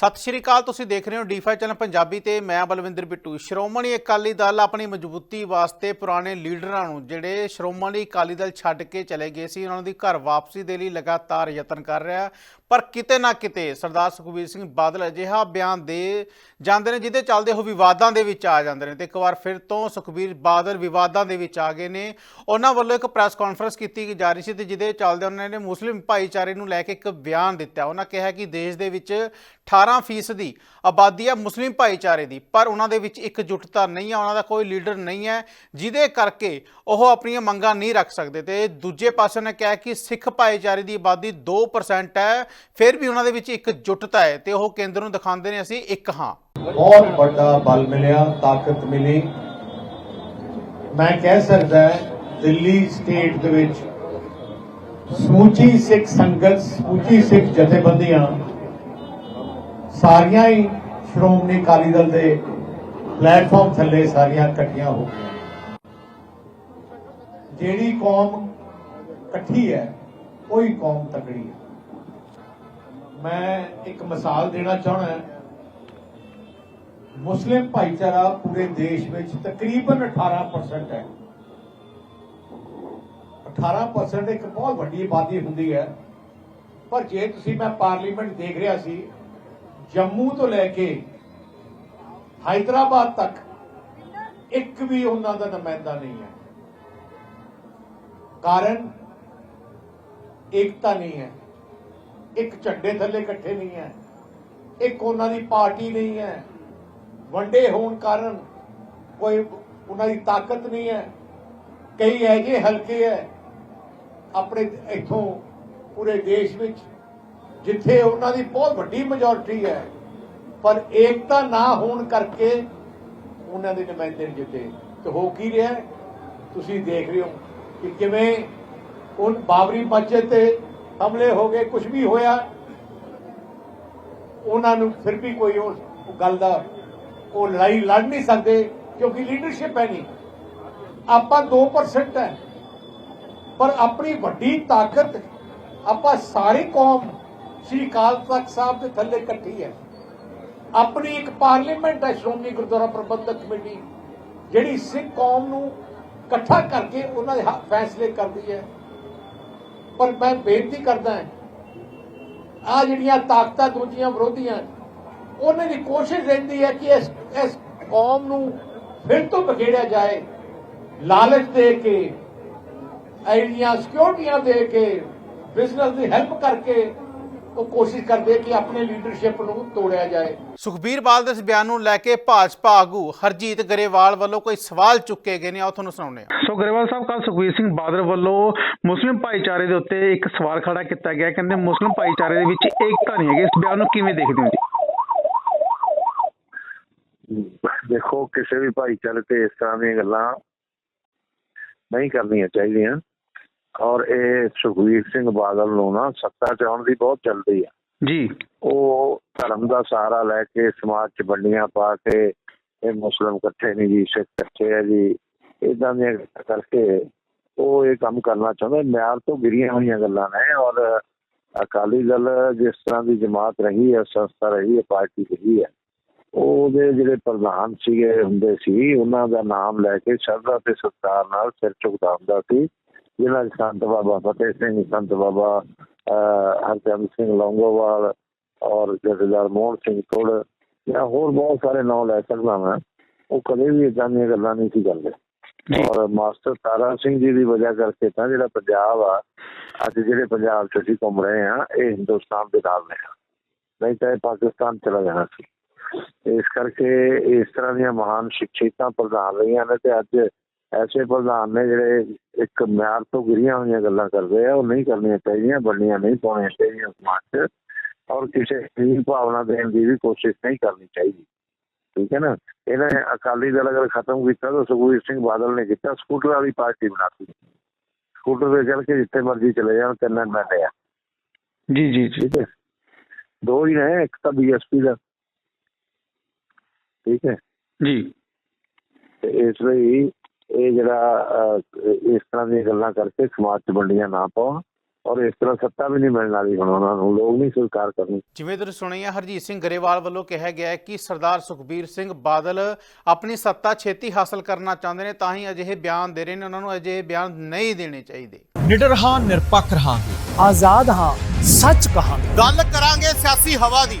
ਸਤਿ ਸ਼੍ਰੀ ਅਕਾਲ, ਤੁਸੀਂ ਦੇਖ ਰਹੇ ਹੋ ਡੀ5 ਚੈਨਲ ਪੰਜਾਬੀ ਤੇ ਮੈਂ ਬਲਵਿੰਦਰ ਬਿੱਟੂ। ਸ਼੍ਰੋਮਣੀ ਅਕਾਲੀ ਦਲ ਆਪਣੀ ਮਜ਼ਬੂਤੀ ਵਾਸਤੇ ਪੁਰਾਣੇ ਲੀਡਰਾਂ ਨੂੰ, ਜਿਹੜੇ ਸ਼੍ਰੋਮਣੀ ਅਕਾਲੀ ਦਲ ਛੱਡ ਕੇ ਚਲੇ ਗਏ ਸੀ, ਉਹਨਾਂ ਦੀ ਘਰ ਵਾਪਸੀ ਦੇ ਲਈ ਲਗਾਤਾਰ ਯਤਨ ਕਰ ਰਿਹਾ। ਪਰ ਕਿਤੇ ਨਾ ਕਿਤੇ ਸਰਦਾਰ ਸੁਖਬੀਰ ਸਿੰਘ ਬਾਦਲ ਅਜਿਹਾ ਬਿਆਨ ਦੇ ਜਾਂਦੇ ਨੇ, ਜਿਹਦੇ ਚੱਲਦੇ ਉਹ ਵਿਵਾਦਾਂ ਦੇ ਵਿੱਚ ਆ ਜਾਂਦੇ ਨੇ। ਤੇ ਇੱਕ ਵਾਰ ਫਿਰ ਤੋਂ ਸੁਖਬੀਰ ਬਾਦਲ ਵਿਵਾਦਾਂ ਦੇ ਵਿੱਚ ਆ ਗਏ ਨੇ। ਉਹਨਾਂ ਵੱਲੋਂ ਇੱਕ ਪ੍ਰੈਸ ਕਾਨਫਰੰਸ ਕੀਤੀ ਜਾ ਰਹੀ ਸੀ ਤੇ ਜਿਹਦੇ ਚੱਲਦੇ ਉਹਨਾਂ ਨੇ ਮੁਸਲਿਮ ਭਾਈਚਾਰੇ ਨੂੰ ਲੈ ਕੇ ਇੱਕ ਬਿਆਨ ਦਿੱਤਾ। ਉਹਨਾਂ ਕਿਹਾ ਕਿ ਦੇਸ਼ ਦੇ ਵਿੱਚ 18% ਦੀ ਆਬਾਦੀ ਹੈ ਮੁਸਲਿਮ ਭਾਈਚਾਰੇ ਦੀ, ਪਰ ਉਹਨਾਂ ਦੇ ਵਿੱਚ ਇੱਕ ਜੁਟਤਾ ਨਹੀਂ ਹੈ, ਉਹਨਾਂ ਦਾ ਕੋਈ ਲੀਡਰ ਨਹੀਂ ਹੈ, ਜਿਹਦੇ ਕਰਕੇ ਉਹ ਆਪਣੀਆਂ ਮੰਗਾਂ ਨਹੀਂ ਰੱਖ ਸਕਦੇ। ਤੇ ਦੂਜੇ ਪਾਸੇ ਨੇ ਕਿਹਾ ਕਿ ਸਿੱਖ ਭਾਈਚਾਰੇ ਦੀ ਆਬਾਦੀ 2% ਹੈ, ਫਿਰ ਵੀ ਉਹਨਾਂ ਦੇ ਵਿੱਚ ਇੱਕ ਜੁਟਤਾ ਹੈ, ਤੇ ਉਹ ਕੇਂਦਰ ਨੂੰ ਦਿਖਾਉਂਦੇ ਨੇ, ਅਸੀਂ ਇੱਕ ਹਾਂ। ਬਹੁਤ ਵੱਡਾ ਬਲ ਮਿਲਿਆ, ਤਾਕਤ ਮਿਲੀ। ਮੈਂ ਕਹਿ ਸਕਦਾ ਦਿੱਲੀ ਸਟੇਟ ਦੇ ਵਿੱਚ ਸਮੂਚੀ ਸਿੱਖ ਸੰਗਤ, ਸਮੂਚੀ ਸਿੱਖ ਜਥੇਬੰਦੀਆਂ ਸਾਰੀਆਂ ਹੀ ਸ਼੍ਰੋਮਣੀ ਅਕਾਲੀ ਦਲ ਦੇ ਪਲੇਟਫਾਰਮ ਥੱਲੇ ਸਾਰੀਆਂ ਇਕੱਠੀਆਂ ਹੋ ਗਈਆਂ। ਜਿਹੜੀ ਕੌਮ ਇਕੱਠੀ ਹੈ ਉਹੀ ਕੌਮ ਤਕੜੀ ਹੈ। ਮੈਂ ਇੱਕ ਮਿਸਾਲ ਦੇਣਾ ਚਾਹਣਾ ਮੁਸਲਿਮ ਭਾਈਚਾਰਾ ਪੂਰੇ ਦੇਸ਼ ਵਿੱਚ ਤਕਰੀਬਨ 18% ਹੈ। 18% ਇੱਕ ਬਹੁਤ ਵੱਡੀ ਆਬਾਦੀ ਹੁੰਦੀ ਹੈ। ਪਰ ਜੇ ਤੁਸੀਂ ਮੈਂ ਪਾਰਲੀਮੈਂਟ ਦੇਖ ਰਿਹਾ ਸੀ ਜੰਮੂ ਤੋਂ ਲੈ ਕੇ ਹైదరాబాద్ ਤੱਕ ਇੱਕ ਵੀ ਉਹਨਾਂ ਦਾ ਨੁਮਾਇੰਦਾ ਨਹੀਂ ਹੈ। ਕਾਰਨ ਇਕਤਾ ਨਹੀਂ ਹੈ। ਇੱਕ ਝੰਡੇ ਥੱਲੇ ਇਕੱਠੇ ਨਹੀਂ ਹੈ। ਇੱਕ ਉਹਨਾਂ ਦੀ ਪਾਰਟੀ ਨਹੀਂ ਹੈ। ਵੰਡੇ ਹੋਣ ਕਾਰਨ ਕੋਈ ਉਹਨਾਂ ਦੀ ਤਾਕਤ ਨਹੀਂ ਹੈ। ਕਈ ਐਜੇ ਹਲਕੇ ਹੈ। ਆਪਣੇ ਇੱਥੋਂ ਪੂਰੇ ਦੇਸ਼ ਵਿੱਚ ਜਿੱਥੇ ਉਹਨਾਂ ਦੀ ਬਹੁਤ ਵੱਡੀ ਮੈਜੋਰਟੀ ਹੈ। ਪਰ ਏਕਤਾ ਨਾ ਹੋਣ ਕਰਕੇ ਉਹਨਾਂ ਦੇ ਨੁਮਾਇੰਦੇ ਨਹੀਂ ਜਿੱਤੇ। ਤੇ ਹੋ ਕੀ ਰਿਹਾ ਤੁਸੀਂ ਦੇਖ ਰਹੇ ਹੋ ਕਿ ਕਿਵੇਂ ਉਹ ਬਾਬਰੀ ਮਸਜਿਦ ਤੇ ਹਮਲੇ ਹੋ ਗਏ ਕੁਝ ਵੀ ਹੋਇਆ, ਉਹਨਾਂ ਨੂੰ ਫਿਰ ਵੀ ਕੋਈ ਉਸ ਗੱਲ ਦਾ ਉਹ ਲੜਾਈ ਲੜ ਨਹੀਂ ਸਕਦੇ, ਕਿਉਂਕਿ ਲੀਡਰਸ਼ਿਪ ਹੈ ਨਹੀਂ। ਆਪਾਂ 2% ਹੈ। ਪਰ ਆਪਣੀ ਵੱਡੀ ਤਾਕਤ, ਆਪਾਂ ਸਾਰੀ ਕੌਮ ਸ੍ਰੀ ਅਕਾਲ ਤਖਤ ਸਾਹਿਬ ਦੇ ਥੱਲੇ ਇਕੱਠੀ ਹੈ। ਆਪਣੀ ਇੱਕ ਪਾਰਲੀਮੈਂਟ ਹੈ ਸ਼੍ਰੋਮਣੀ ਗੁਰਦੁਆਰਾ ਪ੍ਰਬੰਧਕ ਕਮੇਟੀ, ਜਿਹੜੀ ਸਿੱਖ ਕੌਮ ਨੂੰ ਇਕੱਠਾ ਕਰਕੇ ਉਹਨਾਂ ਦੇ ਫੈਸਲੇ ਕਰਦੀ ਹੈ। ਪਰ ਮੈਂ ਬੇਨਤੀ ਕਰਦਾ ਹਾਂ, ਆ ਜਿਹੜੀਆਂ ਤਾਕਤਾਂ ਦੂਜੀਆਂ ਵਿਰੋਧੀਆਂ, ਉਹਨਾਂ ਦੀ ਕੋਸ਼ਿਸ਼ ਰਹਿੰਦੀ ਹੈ ਕਿ ਇਸ ਇਸ ਕੌਮ ਨੂੰ ਫਿਰ ਤੋਂ ਬਖੇੜਿਆ ਜਾਏ, ਲਾਲਚ ਦੇ ਕੇ ਆਈਡੀਆਂ ਸਿਕਿਉਰਟੀਆਂ ਦੇ ਕੇ, ਬਿਜ਼ਨਸ ਦੀ ਹੈਲਪ ਕਰਕੇ ਉਹ ਕੋਸ਼ਿਸ਼ ਕਰਦੇ ਕਿ ਆਪਣੇ ਲੀਡਰਸ਼ਿਪ ਨੂੰ ਤੋੜਿਆ ਜਾਏ। ਸੁਖਬੀਰ ਬਾਦਲ ਦੇ ਇਸ ਬਿਆਨ ਨੂੰ ਲੈ ਕੇ ਭਾਜਪਾ ਆਗੂ ਹਰਜੀਤ ਗਰੇਵਾਲ ਵੱਲੋਂ ਕੋਈ ਸਵਾਲ ਚੁੱਕੇ ਗਏ ਨੇ ਆਓ ਤੁਹਾਨੂੰ ਸੁਣਾਉਂਦੇ ਹਾਂ। ਸੋ ਗਰੇਵਾਲ ਸਾਹਿਬ ਕੱਲ ਸੁਖਬੀਰ ਸਿੰਘ ਬਾਦਲ ਵੱਲੋਂ ਮੁਸਲਿਮ ਭਾਈਚਾਰੇ ਦੇ ਉੱਤੇ ਇੱਕ ਸਵਾਲ ਖੜਾ ਕੀਤਾ ਗਿਆ। ਕਹਿੰਦੇ ਮੁਸਲਿਮ ਭਾਈਚਾਰੇ ਦੇ ਵਿੱਚ ਏਕਤਾ ਨਹੀਂ ਹੈਗੀ। ਇਸ ਬਿਆਨ ਨੂੰ ਕਿਵੇਂ ਦੇਖਦੇ ਹੋ ਜੀ? ਦੇਖੋ ਕਿਸੇ ਵੀ ਭਾਈਚਾਰੇ ਤੇ ਇਸ ਤਰ੍ਹਾਂ ਦੀਆਂ ਗੱਲਾਂ ਨਹੀਂ ਕਰਨੀਆਂ ਚਾਹੀਦੀਆਂ। ਔਰ ਇਹ ਸੁਖਵੀਰ ਸਿੰਘ ਬਾਦਲ ਨੂੰ ਨਾ ਸੱਤਾ ਚ ਆਉਣ ਦੀ ਬਹੁਤ ਜਲਦੀ ਆ। ਜੀ। ਉਹ ਧਰਮ ਦਾ ਸਹਾਰਾ ਲੈ ਕੇ ਸਮਾਜ ਚ ਵੰਡੀਆਂ ਪਾ ਕੇ ਇਹ ਮੁਸਲਮ ਇਕੱਠੇ ਨਹੀਂ ਜੀ ਸਿੱਖ ਇਕੱਠੇ ਆ ਜੀ। ਇਦਾਂ ਦੀਆਂ ਕਰਕੇ ਉਹ ਇਹ ਕੰਮ ਕਰਨਾ ਚਾਹੁੰਦਾ ਮਿਆਰ ਤੋਂ ਗਿਰੀਆਂ ਹੋਈਆਂ ਗੱਲਾਂ ਨੇ ਔਰ ਅਕਾਲੀ ਦਲ ਜਿਸ ਤਰ੍ਹਾਂ ਦੀ ਜਮਾਤ ਰਹੀ ਹੈ ਸੰਸਥਾ ਰਹੀ ਹੈ ਪਾਰਟੀ ਰਹੀ ਹੈ ਉਹਦੇ ਜਿਹੜੇ ਪ੍ਰਧਾਨ ਸੀਗੇ ਹੁੰਦੇ ਸੀ ਉਹਨਾਂ ਦਾ ਨਾਮ ਲੈ ਕੇ ਸ਼ਰਧਾ ਤੇ ਸਤਿਕਾਰ ਨਾਲ ਸਿਰ ਝੁਕਦਾ ਹੁੰਦਾ ਸੀ। ਜਿਨ੍ਹਾਂ 'ਚ ਸੰਤ ਬਾਬਾ ਫਤਿਹ ਸਿੰਘ ਸੰਤ ਬਾਬਾ ਹਰਚੰਦ ਸਿੰਘ ਲੌਂਗੋਵਾਲ ਔਰ ਜਥੇਦਾਰ ਮੋਹਨ ਸਿੰਘ ਤੁੜ ਜਾਂ ਹੋਰ ਬਹੁਤ ਸਾਰੇ ਨਾਮ ਲੈ ਸਕਦਾ ਮੈਂ। ਉਹ ਕਦੇ ਵੀ ਇਦਾਂ ਦੀਆਂ ਗੱਲਾਂ ਨਹੀਂ ਸੀ ਕਰਦੇ। ਔਰ ਮਾਸਟਰ ਤਾਰਾ ਸਿੰਘ ਜੀ ਦੀ ਵਜ੍ਹਾ ਕਰਕੇ ਤਾਂ ਜਿਹੜਾ ਪੰਜਾਬ ਆ ਅੱਜ ਜਿਹੜੇ ਪੰਜਾਬ 'ਚ ਅਸੀਂ ਘੁੰਮ ਰਹੇ ਆ ਇਹ ਹਿੰਦੁਸਤਾਨ ਦੇ ਨਾਲ ਨੇ। ਨਹੀਂ ਤਾਂ ਪਾਕਿਸਤਾਨ ਚਲਾ ਜਾਣਾ ਸੀ। ਇਸ ਕਰਕੇ ਇਸ ਤਰ੍ਹਾਂ ਦੀਆਂ ਮਹਾਨ ਸ਼ਖਸੀਅਤਾਂ ਪ੍ਰਧਾਨ ਰਹੀਆਂ ਨੇ ਤੇ ਅੱਜ ਐਸੇ ਪ੍ਰਧਾਨ ਨੇ ਜਿਹੜੇ ਇੱਕ ਮਿਆਰ ਤੋਂ ਗਿਰੀਆਂ ਹੋਈਆਂ ਗੱਲਾਂ ਕਰਦੇ ਆ ਉਹ ਨਹੀਂ ਕਰਨੀਆਂ ਚਾਹੀਦੀਆਂ ਬਣਨੀਆਂ ਨਹੀਂ ਪਾਉਣੀਆਂ ਚਾਹੀਦੀਆਂ ਸਮਾਜ 'ਚ ਔਰ ਕਿਸੇ ਦੀ ਭਾਵਨਾ ਦੇਣ ਦੀ ਵੀ ਕੋਸ਼ਿਸ਼ ਨਹੀਂ ਕਰਨੀ ਚਾਹੀਦੀ ਠੀਕ ਹੈ ਨਾ ਇਹਨਾਂ ਨੇ ਅਕਾਲੀ ਦਲ ਅਗਰ ਖਤਮ ਕੀਤਾ ਤਾਂ ਸੁਖਬੀਰ ਸਿੰਘ ਬਾਦਲ ਨੇ ਕੀਤਾ ਸਕੂਟਰ ਵਾਲੀ ਪਾਰਟੀ ਬਣਾਤੀ ਸਕੂਟਰ ਤੇ ਚੱਲ ਕੇ ਜਿੱਥੇ ਮਰਜ਼ੀ ਚਲੇ ਜਾਣ ਤਿੰਨ ਐਮਐਲਏ ਆ ਜੀ ਜੀ ਜੀ ਠੀਕ ਹੈ ਦੋ ਹੀ ਨੇ ਇੱਕ ਤਾਂ ਬੀਐਸਪੀ ਦਾ ਠੀਕ ਹੈ ਜੀ ਤੇ ਇਸ ਲਈ ਇਹ ਜਿਹੜਾ ਇਸ ਤਰ੍ਹਾਂ ਦੀਆਂ ਗੱਲਾਂ ਕਰਕੇ ਸਮਾਜ 'ਚ ਵੰਡੀਆਂ ਨਾ ਪਾਉਣ ਔਰ ਇਸ ਤਰ੍ਹਾਂ ਸੱਤਾ ਵੀ ਨਹੀਂ ਮਿਲਣ ਵਾਲੀ ਹੁਣ ਉਹਨਾਂ ਨੂੰ ਲੋਕ ਨਹੀਂ ਸਵੀਕਾਰ ਕਰਨੀ। ਜਿਵੇਂ ਤੁਸੀਂ ਸੁਣਿਆ ਹਰਜੀਤ ਸਿੰਘ ਗਰੇਵਾਲ ਵੱਲੋਂ ਕਿਹਾ ਗਿਆ ਹੈ ਕਿ ਸਰਦਾਰ ਸੁਖਬੀਰ ਸਿੰਘ ਬਾਦਲ ਆਪਣੀ ਸੱਤਾ ਛੇਤੀ ਹਾਸਲ ਕਰਨਾ ਚਾਹੁੰਦੇ ਨੇ ਤਾਂ ਹੀ ਅਜਿਹੇ ਬਿਆਨ ਦੇ ਰਹੇ ਨੇ ਉਹਨਾਂ ਨੂੰ ਅਜਿਹੇ ਬਿਆਨ ਨਹੀਂ ਦੇਣੇ ਚਾਹੀਦੇ। ਨਿਡਰ ਹਾਂ ਨਿਰਪੱਖ ਰਹਾਂਗੇ। ਆਜ਼ਾਦ ਹਾਂ ਸੱਚ ਕਹਾਂਗੇ। ਗੱਲ ਕਰਾਂਗੇ ਸਿਆਸੀ ਹਵਾ ਦੀ।